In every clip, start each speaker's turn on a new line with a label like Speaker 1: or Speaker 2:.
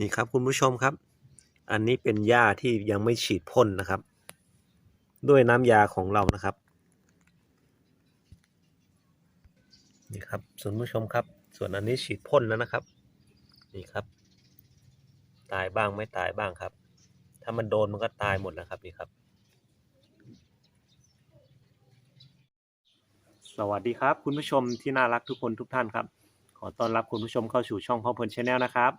Speaker 1: นี่ครับคุณผู้ชมครับ อันนี้เป็นหญ้าที่ยังไม่ฉีดพ่นนะครับ ด้วยน้ำยาของเรานะครับนี่ครับส่วนผู้ชมครับ ส่วนอันนี้ฉีดพ่นแล้วนะครับ นี่ครับ ตายบ้างไม่ตายบ้างครับ ถ้ามันโดนมันก็ตายหมดนะครับนี่ครับ สวัสดีครับ คุณผู้ชมที่น่ารักทุกคนทุกท่านครับ ขอต้อนรับคุณผู้ชมเข้าสู่ช่องพ่อพลชาแนลนะครับ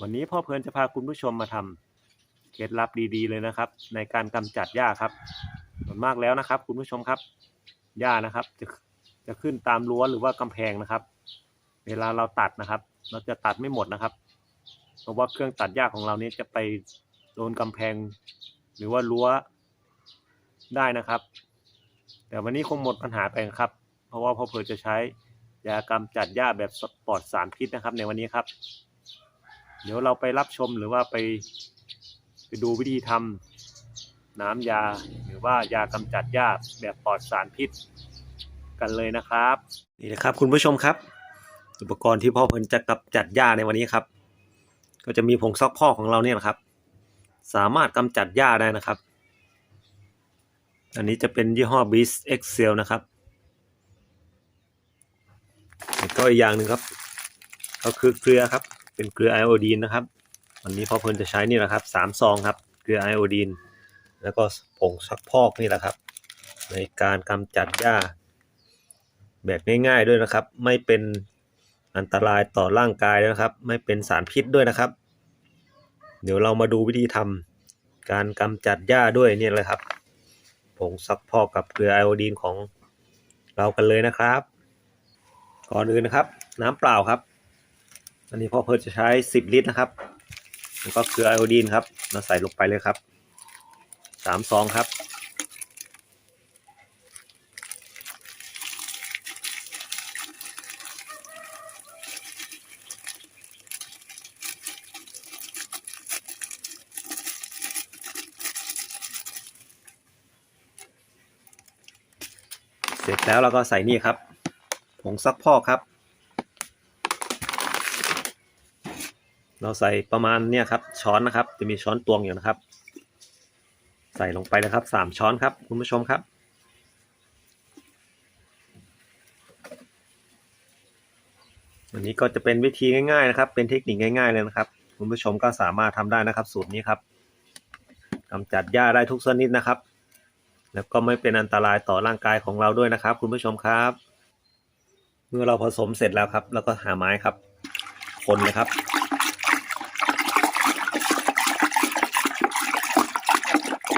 Speaker 1: วันนี้พ่อเพลินจะพาคุณผู้ชมมาทำเคล็ดลับดีๆเลยนะครับ ในการกำจัดหญ้าครับส่วนมากแล้วนะครับ คุณผู้ชมครับหญ้านะครับจะจะขึ้นตามรั้วหรือว่ากำแพงนะครับ เวลาเราตัดนะครับ เราจะตัดไม่หมดนะครับ เพราะว่าเครื่องตัดหญ้าของเรานี้จะไปโดนกำแพง หรือว่ารั้วได้นะครับ แต่วันนี้คงหมดปัญหาไปครับ เพราะว่าพ่อเพลินจะใช้ยากำจัดหญ้าแบบปลอดสารพิษนะครับ ในวันนี้ครับ เดี๋ยวเราไปรับชมหรือว่าไปไปดูวิธีทำน้ำยาหรือว่ายากำจัดหญ้าแบบปลอดสารพิษกันเลยนะครับ นี่นะครับ คุณผู้ชมครับ อุปกรณ์ที่พ่อเพลินจะกำจัดหญ้าในวันนี้ครับ ก็จะมีผงซักพอกของเราเนี่ยนะครับ สามารถกำจัดหญ้าได้นะครับ อันนี้จะเป็นยี่ห้อ Beast Excel นะครับแล้วก็อีกอย่างหนึ่งครับ ก็คือเกลือครับ เป็นเกลือไอโอดีนนะครับ วันนี้พ่อเพลินจะใช้นี่แหละครับสามซองครับ เกลือไอโอดีน แล้วก็ผงซักพอกนี่แหละครับ ในการกำจัดหญ้า แบบง่ายๆด้วยนะครับ ไม่เป็นอันตรายต่อร่างกายนะครับ ไม่เป็นสารพิษด้วยนะครับ เดี๋ยวเรามาดูวิธีทำการกำจัดหญ้าด้วยเนี่ยเลยครับผงซักพอกกับเกลือไอโอดีนของเรากันเลยนะครับ ก่อนอื่นนะครับ น้ำเปล่าครับ อันนี้พ่อเพิร์จะใช้ 10 ลิตรนะครับแล้วก็เกลือไอโอดีนครับเราใส่ลงไปเลยครับสามซองครับ เสร็จแล้วเราก็ใส่นี่ครับผงซักพอกครับ เราใส่ประมาณเนี่ยครับช้อนนะครับ จะมีช้อนตวงอยู่นะครับ ใส่ลงไปเลยครับสามช้อนครับ คุณผู้ชมครับ อันนี้ก็จะเป็นวิธีง่ายๆนะครับ เป็นเทคนิคง่าย ๆเลยนะครับ คุณผู้ชมก็สามารถทำได้นะครับ สูตรนี้ครับกำจัดหญ้าได้ทุกชนิดนะครับ แล้วก็ไม่เป็นอันตรายต่อร่างกายของเราด้วยนะครับ คุณผู้ชมครับ เมื่อเราผสมเสร็จแล้วครับ แล้วก็หาไม้ครับ คนเลยครับ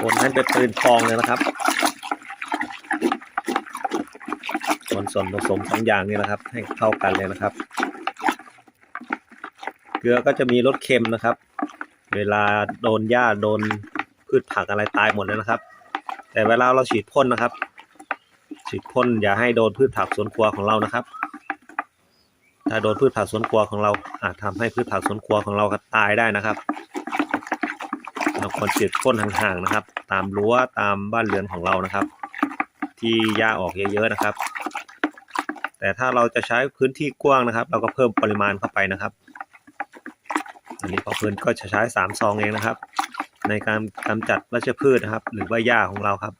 Speaker 1: คนให้เป็นปืนพองเลยนะครับ ส่วนส่วนผสมสองอย่างนี้นะครับ ให้เข้ากันเลยนะครับ เกลือก็จะมีรสเค็มนะครับ เวลาโดนหญ้าโดนพืชผักอะไรตายหมดเลยนะครับ แต่เวลาเราฉีดพ่นนะครับ ฉีดพ่นอย่าให้โดนพืชผักสวนครัวของเรานะครับ ถ้าโดนพืชผักสวนครัวของเราอาจทำให้พืชผักสวนครัวของเราตายได้นะครับ เราควรฉีดพ่นห่างๆนะครับ ตามรั้วตามบ้านเรือนของเรานะครับ ที่หญ้าออกเยอะๆนะครับ แต่ถ้าเราจะใช้พื้นที่กว้างนะครับ เราก็เพิ่มปริมาณเข้าไปนะครับ อันนี้พอพื้นก็จะใช้สามซองเองนะครับ ในการกำจัดวัชพืชนะครับ หรือว่าหญ้าของเราครับ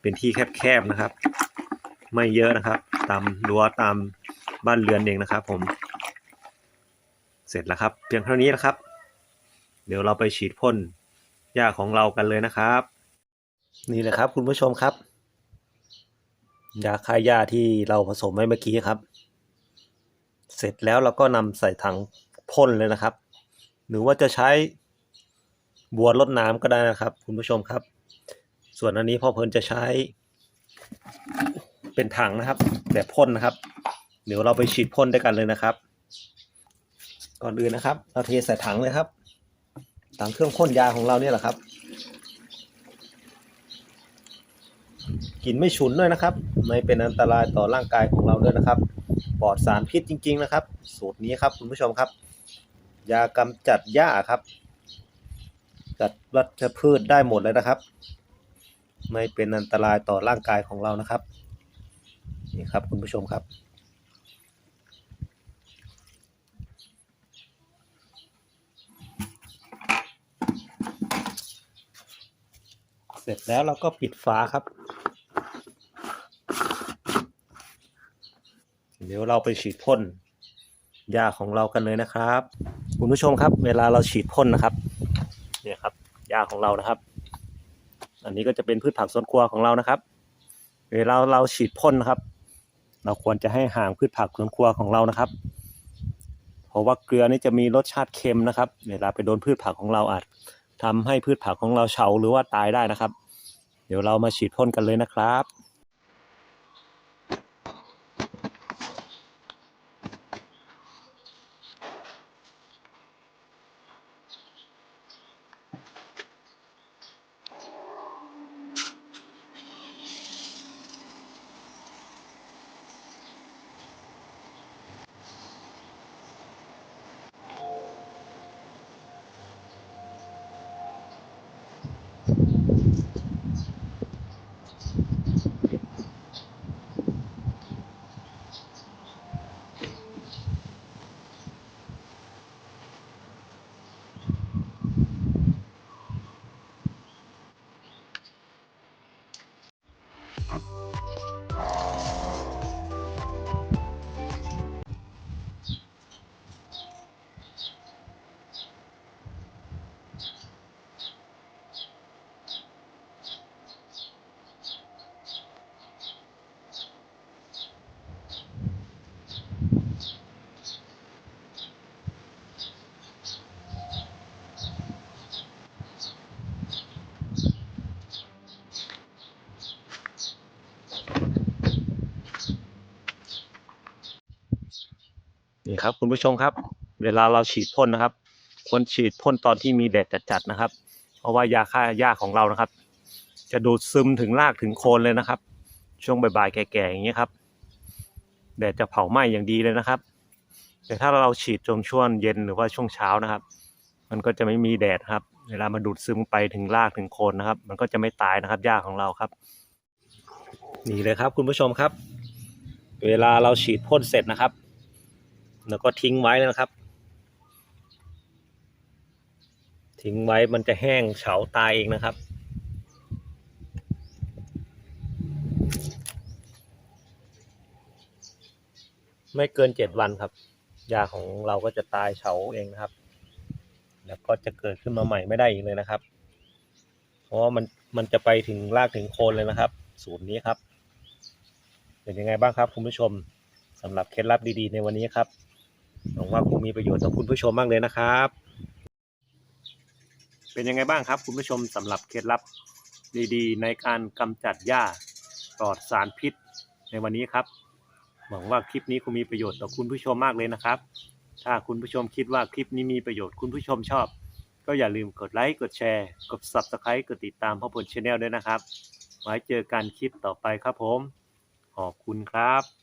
Speaker 1: เป็นที่แคบๆนะครับ ไม่เยอะนะครับ ตามรั้วตามบ้านเรือนเองนะครับ ผม เสร็จแล้วครับ เพียงเท่านี้นะครับ เดี๋ยวเราไปฉีดพ่นหญ้าของเรากันเลยนะครับ นี่แหละครับ คุณผู้ชมครับยาฆ่าหญ้าที่เราผสมไว้เมื่อกี้ครับ เสร็จแล้วเราก็นำใส่ถังพ่นเลยนะครับ หรือว่าจะใช้บัวรดน้ำก็ได้นะครับ คุณผู้ชมครับ ส่วนอันนี้พ่อเพลินจะใช้ เป็นถังนะครับ แบบพ่นนะครับ เดี๋ยวเราไปฉีดพ่นด้วยกันเลยนะครับ ก่อนอื่นนะครับ เราเทใส่ถังเลยครับ ถังเครื่องพ่นยาของเราเนี่ยแหละครับกลิ่นไม่ฉุนด้วยนะครับ ไม่เป็นอันตรายต่อร่างกายของเราด้วยนะครับ ปลอดสารพิษจริง ๆ นะครับ สูตรนี้ครับคุณผู้ชมครับ ยากำจัดหญ้าครับจัดวัชพืชได้หมดเลยนะครับ ไม่เป็นอันตรายต่อร่างกายของเรานะครับนี่ครับคุณผู้ชมครับ ร็จแล้วเราก็ปิดฝาครับ เดี๋ยวเราไปฉีดพ่นหญ้าของเรากันเลยนะครับ คุณผู้ชมครับ เวลาเราฉีดพ่นนะครับเนี่ยครับหญ้าของเรานะครับ อันนี้ก็จะเป็นพืชผักสวนครัวของเรานะครับ เวลาเราฉีดพ่นนะครับ เราควรจะให้ห่างพืชผักสวนครัวของเรานะครับ เพราะว่าเกลือนี่จะมีรสชาติเค็มนะครับ เวลาไปโดนพืชผักของเราอาจทำให้พืชผักของเราเฉาหรือว่าตายได้นะครับ เดี๋ยวเรามาฉีดพ่นกันเลยนะครับ นี่ครับคุณผู้ชมครับ เวลาเราฉีดพ่นนะครับควรฉีดพ่นตอนที่มีแดดจัดๆนะครับ เพราะว่ายาฆ่าหญ้าของเรานะครับ จะดูดซึมถึงรากถึงโคนเลยนะครับ ช่วงบ่ายๆแก่ๆอย่างนี้ยครับแดดจะเผาไหม้อย่างดีเลยนะครับ แต่ถ้าเราฉีดจงช่วงเย็นหรือว่าช่วงเช้านะครับ มันก็จะไม่มีแดดครับ เวลามาดูดซึมไปถึงรากถึงโคนนะครับ มันก็จะไม่ตายนะครับหญ้าของเราครับนี่เลยครับคุณผู้ชมครับ เวลาเราฉีดพ่นเสร็จนะครับ แล้วก็ทิ้งไว้เลยนะครับ ทิ้งไว้มันจะแห้งเฉาตายเองนะครับ ไม่เกินเจ็ดวันครับ ยาของเราก็จะตายเฉาเองนะครับ แล้วก็จะเกิดขึ้นมาใหม่ไม่ได้อีกเลยนะครับ เพราะว่ามันมันจะไปถึงรากถึงโคนเลยนะครับ สูตรนี้ครับ เป็นยังไงบ้างครับคุณผู้ชมสำหรับเคล็ดลับดีๆ ในวันนี้ครับ หวังว่าคงมีประโยชน์ต่อคุณผู้ชมมากเลยนะครับ เป็นยังไงบ้างครับ คุณผู้ชมสำหรับเคล็ดลับดีๆ ในการกำจัดหญ้าปลอดสารพิษในวันนี้ครับ หวังว่าคลิปนี้คงมีประโยชน์ต่อคุณผู้ชมมากเลยนะครับ ถ้าคุณผู้ชมคิดว่าคลิปนี้มีประโยชน์คุณผู้ชมชอบ ก็อย่าลืมกดไลค์กดแชร์กด subscribe กดติดตามพ่อผลชาแนลด้วยนะครับ ไว้เจอกันคลิปต่อไปครับผม ขอบคุณครับ